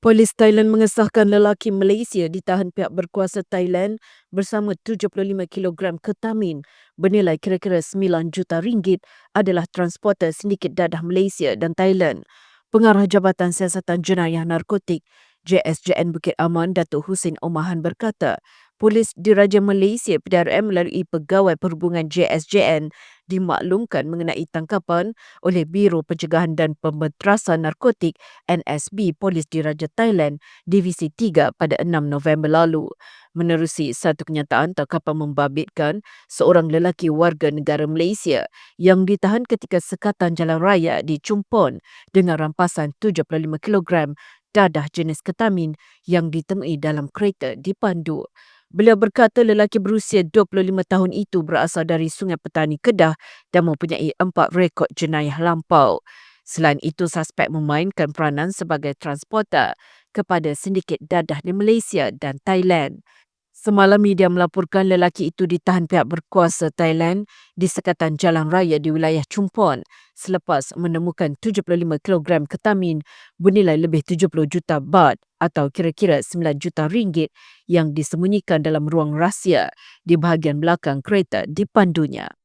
Polis Thailand mengesahkan lelaki Malaysia ditahan pihak berkuasa Thailand bersama 75 kg ketamin bernilai kira-kira 9 juta ringgit adalah transporter sindiket dadah Malaysia dan Thailand. Pengarah Jabatan Siasatan Jenayah Narkotik JSJN Bukit Aman Datuk Hussein Omahan berkata, Polis Diraja Malaysia PDRM melalui Pegawai Perhubungan JSJN dimaklumkan mengenai tangkapan oleh Biro Pencegahan dan Pembenterasan Narkotik NSB Polis Diraja Thailand Divisi 3 pada 6 November lalu. Menerusi satu kenyataan, tangkapan membabitkan seorang lelaki warga negara Malaysia yang ditahan ketika sekatan jalan raya di Chumpon dengan rampasan 75 kg dadah jenis ketamin yang ditemui dalam kereta dipandu. Beliau berkata lelaki berusia 25 tahun itu berasal dari Sungai Petani Kedah dan mempunyai empat rekod jenayah lampau. Selain itu, suspek memainkan peranan sebagai transporter kepada sindiket dadah di Malaysia dan Thailand. Semalam media melaporkan lelaki itu ditahan pihak berkuasa Thailand di sekatan jalan raya di wilayah Chumpon selepas menemukan 75 kg ketamin bernilai lebih 70 juta baht atau kira-kira 9 juta ringgit yang disembunyikan dalam ruang rahsia di bahagian belakang kereta dipandunya.